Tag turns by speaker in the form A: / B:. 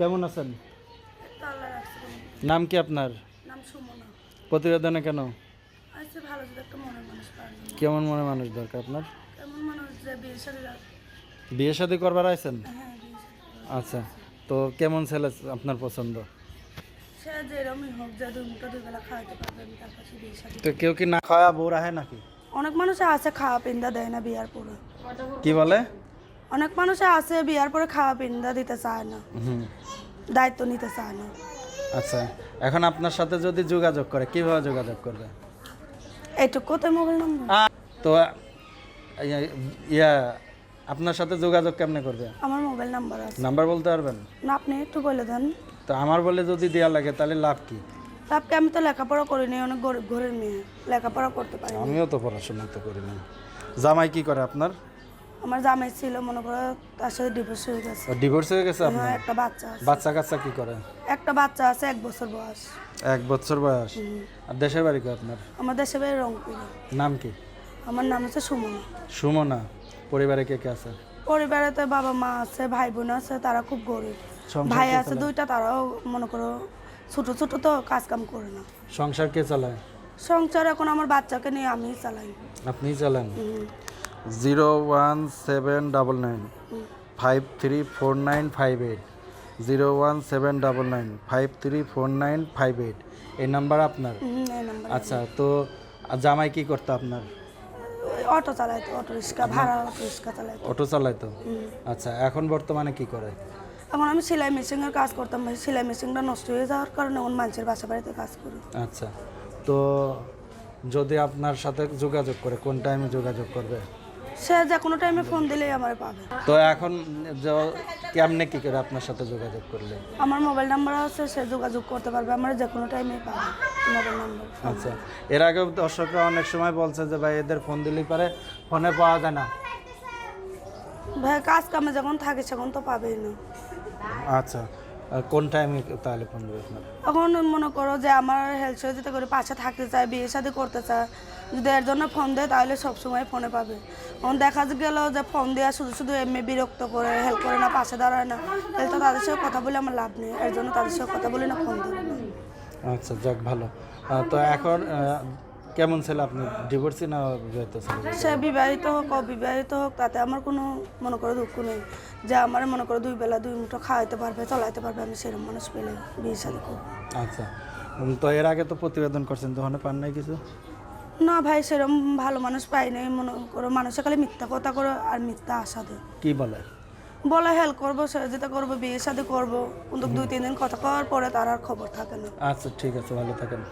A: কেমন আছেন। নাম কি আপনার? প্রতিবেদনে কেন?
B: আচ্ছা
A: কেমন মনে মানুষ দরকার আপনার? বিয়ে শাদী করবার আছেন
B: হ্যাঁ
A: আচ্ছা তো কেমন ছেলে আপনার পছন্দ? তো কেউ কি না খাওয়া বউ রাহে নাকি?
B: অনেক মানুষ আছে খাওয়া পিন্দা দেয় না বিয়ার পরে।
A: কি বলে?
B: অনেক মানুষ আছে বিয়ার পরে খাওয়া পিন্দা দিতে চায় না। দায়িত্ব নিতে চায় না।
A: আচ্ছা এখন আপনার সাথে যদি যোগাযোগ করে কীভাবে যোগাযোগ করবে?
B: এইটুকু কোথায় মোবাইল নাম্বার।
A: তো ইয়া- আপনার সাথে যোগাযোগ কেমনে করবে?
B: আমার মোবাইল নাম্বার আছে।
A: নাম্বার বলতে পারবেন?
B: না আপনি একটু বলে দেন।
A: তো আমার বলে যদি দেওয়া লাগে তাহলে লাভ কি?
B: তাপকে আমি তো লেখাপড়া করি করিনি অনেক গরিব ঘরের মেয়ে। লেখাপড়া করতে পারি
A: আমিও তো পড়াশোনা তো করি না জামাই কি করে আপনার?
B: আমার জামাই ছিল মনে করো তার সাথে ডিভোর্স হয়ে গেছে।
A: ডিভোর্স হয়ে গেছে আপনার?
B: হ্যাঁ একটা বাচ্চা আছে।
A: বাচ্চা কাচ্চা কি করে?
B: একটা বাচ্চা আছে এক বছর বয়স।
A: এক বছর বয়স? আর দেশের বাড়ি কি আপনার?
B: আমার দেশে বাড়ি রংপুরে।
A: নাম কি?
B: আমার নাম হচ্ছে সুমনা।
A: সুমনা। পরিবারে কে কে আছে?
B: পরিবারে তো বাবা মা আছে ভাই বোন আছে তারা খুব গরিব।
A: সংসার
B: ভাই
A: কে
B: আছে দুইটা তারাও মনে করো ছোট ছোট তো কাজ কাম করে না।
A: সংসার কে চালায়?
B: সংসার এখন আমার বাচ্চাকে নিয়ে আমিই চালাই।
A: আপনিই চালান। Zero one seven double nine five three four nine five eight zero one seven double nine five three four nine five eight এই নাম্বার আপনার? আচ্ছা তো জামাই কি করতো আপনার?
B: অটো চালাইতো অটো রিক্সা ভাড়া অটো রিক্সা চালাইতো।
A: অটো চালাইতো? আচ্ছা এখন বর্তমানে কি করে?
B: এখন আমি সেলাই মেশিনের কাজ করতাম ভাই। সেলাই মেশিনটা নষ্ট হয়ে যাওয়ার কারণে এখন মানুষের বাসা বাড়িতে কাজ করি।
A: আচ্ছা তো যদি আপনার সাথে যোগাযোগ করে কোন টাইমে যোগাযোগ করবে?
B: সে যে কোনো টাইমে ফোন দিলেই আমার পাবে।
A: তো এখন য- কেমনে কি করে আপনার সাথে যোগাযোগ করলে
B: আমার মোবাইল নাম্বার আছে সে যোগাযোগ করতে পারবে আমার যে কোনো টাইমে পাবে মোবাইল নাম্বার
A: আচ্ছা এর আগেও দর্শকরা অনেক সময় বলছে যে ভাই এদের ফোন দিলেই পারে ফোনে পাওয়া যায় না।
B: ভাই কাজ কামে যখন থাকে তখন তো পাবেই না।
A: আচ্ছা কোন টাইমে তাহলে ফোন দেবে আপনার
B: এখন মনে করো যে আমার হেলথ সহযোগিতা করে পাশে থাকতে চায় বিয়ে সাথে করতে চায় যদি এর জন্য ফোন দেয় তাহলে সবসময় ফোনে পাবে। এখন দেখা গেল যে ফোন দেওয়া শুধু শুধু এমনি বিরক্ত করে হেল্প করে না পাশে দাঁড়ায় না তাহলে তো তাদের সাথে কথা বলে আমার লাভ নেই। এর জন্য তাদের সাথে কথা বলে না ফোন দেবে
A: আচ্ছা যাক ভালো। তো এখন কেমন ছেলে আপনি ডিভোর্সি না বিবাহিত ছেলে
B: সে বিবাহিত হোক অবিবাহিত হোক তাতে আমার কোনো মনে করো দুঃখ নেই। যে আমার মনে করো দুই বেলা দুই মুঠো খাওয়াইতে পারবে চলাইতে পারবে আমি সেরকম মানুষ পেলে বিয়ে সাথে করব।
A: আচ্ছা। তো এর আগে তো প্রতিবেদন করছেন তখন পান নাই কিছু?
B: না ভাই সেরকম ভালো মানুষ পাই নাই মনে করো মানুষে খালি মিথ্যা কথা করো আর মিথ্যা আশা দেয়।
A: কি বলে?
B: বলে হেল্প করব সহযোগিতা করব বিয়ের সাথে করব। কিন্তু দুই তিন দিন কথা কওয়ার পরে তার আর খবর থাকে না।
A: আচ্ছা ঠিক আছে ভালো থাকেন।